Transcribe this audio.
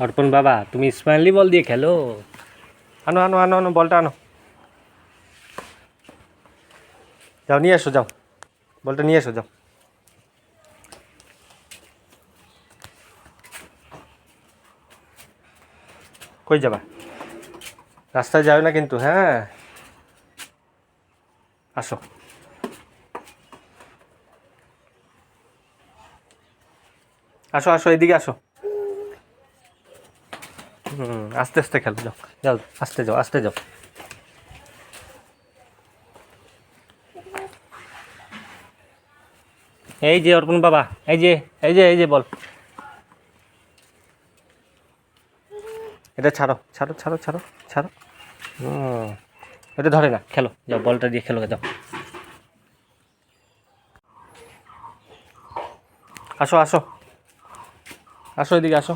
অর্পণ বাবা, তুমি স্মাইলি বল দিয়ে খেলো। আনো আনো আনো আনো, বলটা আনো। যাও, নিয়ে এসো, যাও। বলটা নিয়ে এসো, যাও। কই যাবা? রাস্তায় যাবে না কিন্তু হ্যাঁ? আসো। আসো আসো, এদিকে আসো। আস্তে আস্তে খেলো, যাও যাও, আস্তে যাও আস্তে যাও। এই যে অর্পণ বাবা, এই যে এই যে এই যে বল। এটা ছাড়ো ছাড়ো ছাড়ো ছাড়ো ছাড়ো। হুম, এটা ধরে না, খেলো, যাও, বলটা দিয়ে খেলো, যাও। আসো আসো। আসো এদিকে, আসো।